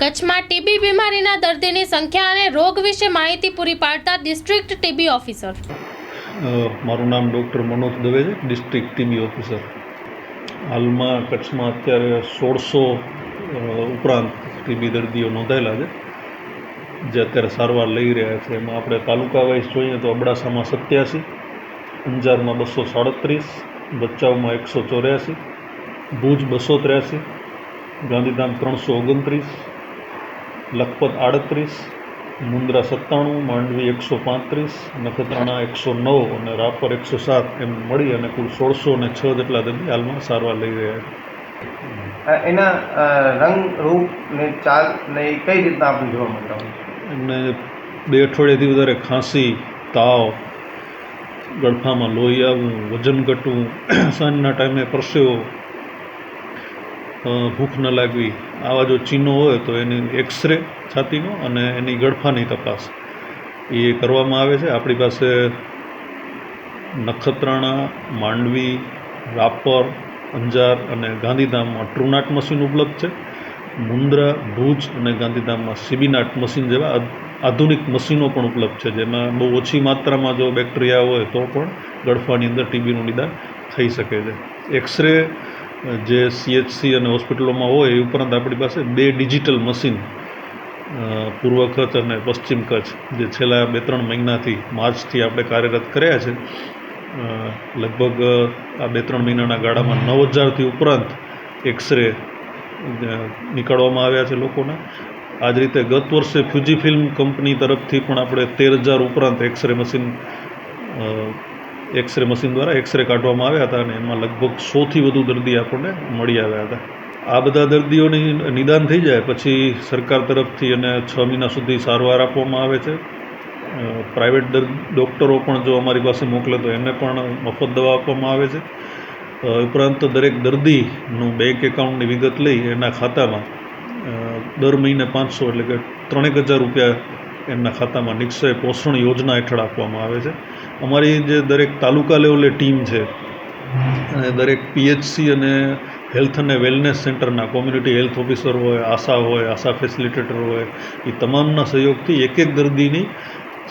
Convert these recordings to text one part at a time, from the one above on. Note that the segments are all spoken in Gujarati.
કચ્છમાં ટીબી બીમારીના દર્દીની સંખ્યા અને રોગ વિશે માહિતી પૂરી પાડતા ડિસ્ટ્રિક્ટ ટીબી ઓફિસર. મારું નામ ડૉક્ટર મનોજ દવે છે, ડિસ્ટ્રિક્ટ ટીબી ઓફિસર. હાલમાં કચ્છમાં અત્યારે સોળસો ઉપરાંત ટીબી દર્દીઓ નોંધાયેલા છે, જે અત્યારે સારવાર લઈ રહ્યા છે. એમાં આપણે તાલુકા વાઇઝ જોઈએ તો અબડાસામાં સત્યાસી, અંજારમાં બસો સાડત્રીસ, ભચાઉમાં એકસો ચોર્યાસી, ભુજ બસો ત્ર્યાસી, ગાંધીધામ ત્રણસો ઓગણત્રીસ લખપત આડત્રીસ મુન્દ્રા સત્તાણું માંડવી એકસો પાંત્રીસ નખત્રાણા એકસો નવ અને રાપર એકસો સાત એમ મળી અને કુલ સોળસો ને છ જેટલા દર્દી હાલમાં સારવાર લઈ રહ્યા છે. એના રંગ રૂપ ને ચાલ ને કઈ રીતના આપણે જોવા મળતા હોય? એમને બે અઠવાડિયાથી વધારે ખાંસી તાવ ગળફામાં લોહી આવવું વજન ઘટવું સાંજના ટાઈમે પરસેવો ભૂખ ન લાગવી. આવા જો ચિહ્નો હોય તો એની એક્સરે છાતીનો અને એની ગળફાની તપાસ. એ કરવામાં આવે છે. આપણી પાસે નખત્રાણા, માંડવી, રાપર, અંજાર અને ગાંધીધામમાં ટ્રુનાટ મશીન ઉપલબ્ધ છે. મુન્દ્રા ભુજ અને ગાંધીધામમાં સીબીનાટ મશીન જેવા આધુનિક મશીનો પણ ઉપલબ્ધ છે. જેમાં બહુ ઓછી માત્રામાં જો બેક્ટેરિયા હોય તો પણ ગળફાની અંદર ટીબીનું નિદાન થઈ શકે છે. એક્સરે જે સીએચસી અને હોસ્પિટલોમાં હોય, એ ઉપરાંત આપણી પાસે બે ડિજિટલ મશીન પૂર્વ કચ્છ અને પશ્ચિમ કચ્છ, જે છેલ્લા બે ત્રણ મહિનાથી, માર્ચથી આપણે કાર્યરત કર્યા છે. લગભગ આ બે ત્રણ મહિનાના ગાળામાં નવ હજારથી ઉપરાંત એક્સરે નીકાળવામાં આવ્યા છે લોકોના. આ જ રીતે ગત વર્ષે ફ્યુજી ફિલ્મ કંપની તરફથી પણ આપણે તેર હજાર ઉપરાંત X ray machine X ray machine દ્વારા એક્સરે કાઢવામાં આવ્યા હતા અને એમાં લગભગ સોથી વધુ દર્દી આપણને મળી આવ્યા હતા. આ બધા દર્દીઓની નિદાન થઈ જાય પછી સરકાર તરફથી અને છ મહિના સુધી સારવાર આપવામાં આવે છે. પ્રાઇવેટ દર્દ, ડૉક્ટરો પણ જો અમારી પાસે મોકલે તો એને પણ મફત દવા આપવામાં આવે છે. ઉપરાંત દરેક દર્દીનું બેંક એકાઉન્ટની વિગત લઈ એના ખાતામાં દર મહિને પાંચસો એટલે કે ત્રણેક હજાર રૂપિયા એમના ખાતામાં નિક્ષય પોષણ યોજના હેઠળ આપવામાં આવે છે. અમારી જે દરેક તાલુકા લેવલે ટીમ છે, અને દરેક પીએચસી અને હેલ્થ અને વેલનેસ સેન્ટરના કોમ્યુનિટી હેલ્થ ઓફિસર હોય, આશા હોય, આશા ફેસિલિટેટર હોય, એ તમામના સહયોગથી એક એક દર્દીની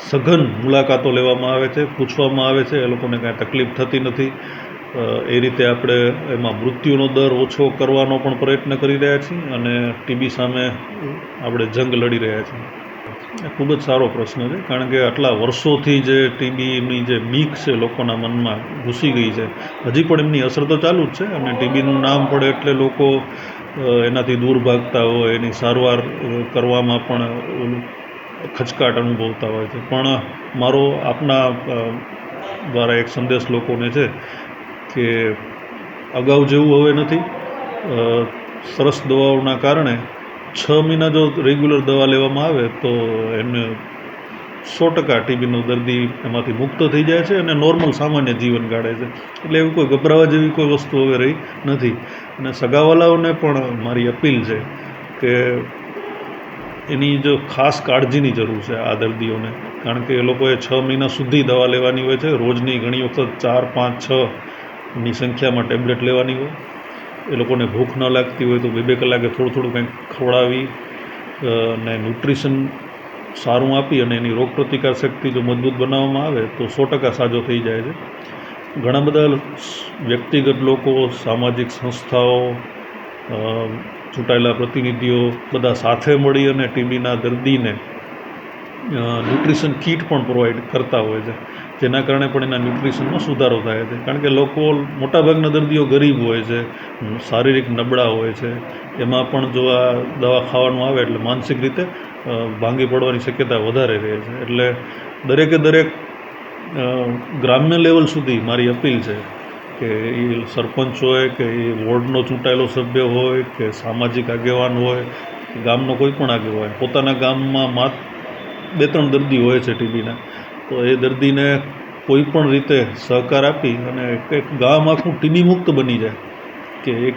સઘન મુલાકાતો લેવામાં આવે છે, પૂછવામાં આવે છે, એ લોકોને કાંઈ તકલીફ થતી નથી. એ રીતે આપણે એમાં મૃત્યુનો દર ઓછો કરવાનો પણ પ્રયત્ન કરી રહ્યા છીએ અને ટીબી સામે આપણે જંગ લડી રહ્યા છીએ. એ ખૂબ જ સારો પ્રશ્ન છે, કારણ કે આટલા વર્ષોથી જે ટીબીની જે બીક છે લોકોના મનમાં ઘૂસી ગઈ છે. હજી પણ એમની અસર તો ચાલુ જ છે અને ટીબીનું નામ પડે એટલે લોકો એનાથી દૂર ભાગતા હોય, એની સારવાર કરવામાં પણ ખચકાટ અનુભવતા હોય છે. પણ મારો આપના દ્વારા એક સંદેશ લોકોને છે કે અગાઉ જેવું હવે નથી. સરસ દવાઓના કારણે છ મહિના જો રેગ્યુલર દવા લેવામાં આવે તો એને સો ટકા ટીબીનો દર્દી એમાંથી મુક્ત થઈ જાય છે અને નોર્મલ સામાન્ય જીવન ગાળે છે. એટલે એવું કોઈ ગભરાવા જેવી કોઈ વસ્તુ હવે રહી નથી. અને સગાવાલાઓને પણ મારી અપીલ છે કે એની જો ખાસ કાળજીની જરૂર છે આ દર્દીઓને. કારણ કે એ લોકોએ છ મહિના સુધી દવા લેવાની હોય છે, રોજની ઘણી વખત ચાર, પાંચ, છ ની સંખ્યામાં ટેબ્લેટ લેવાની હોય. એ લોકોને ભૂખ ન લાગતી હોય તો બે બે કલાકે થોડું થોડું કંઈક ખવડાવી અને ન્યુટ્રિશન સારું આપી અને એની રોગપ્રતિકાર શક્તિ જો મજબૂત બનાવવામાં આવે તો સો ટકા સાજો થઈ જાય છે. ઘણા બધા વ્યક્તિગત લોકો, સામાજિક સંસ્થાઓ ચૂંટાયેલા પ્રતિનિધિઓ બધા સાથે મળી અને ટીબીના દર્દીને ન્યુટ્રિશન કીટ પણ પ્રોવાઈડ કરતા હોય છે. જેના કારણે પણ એના ન્યુટ્રિશનમાં સુધારો થાય છે. કારણ કે લોકો મોટાભાગના દર્દીઓ ગરીબ હોય છે, શારીરિક નબળા હોય છે. એમાં પણ જો આ દવા ખાવાનું આવે એટલે માનસિક રીતે ભાંગી પડવાની શક્યતા વધારે રહે છે. એટલે દરેકે દરેક ગ્રામ્ય લેવલ સુધી મારી અપીલ છે કે એ સરપંચ હોય, કે એ વોર્ડનો ચૂંટાયેલો સભ્ય હોય, કે સામાજિક આગેવાન હોય ગામનો કોઈ પણ આગેવાન પોતાના ગામમાં માત બે ત્રણ દર્દી હોય છે ટીબીના. તો એ દર્દીને કોઈ પણ રીતે સહકાર આપી અને એક ગામ આખું ટીબી મુક્ત બની જાય કે એક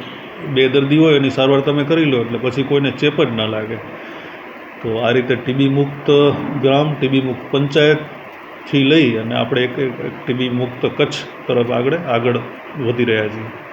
બે દર્દી હોય એની સારવાર તમે કરી લો એટલે પછી કોઈને ચેપ જ ના લાગે. તો આ રીતે ટીબી મુક્ત ગ્રામ ટીબી મુક્ત પંચાયતથી લઈ અને આપણે એક એક ટીબી મુક્ત કચ્છ તરફ આગળ આગળ વધી રહ્યા છીએ.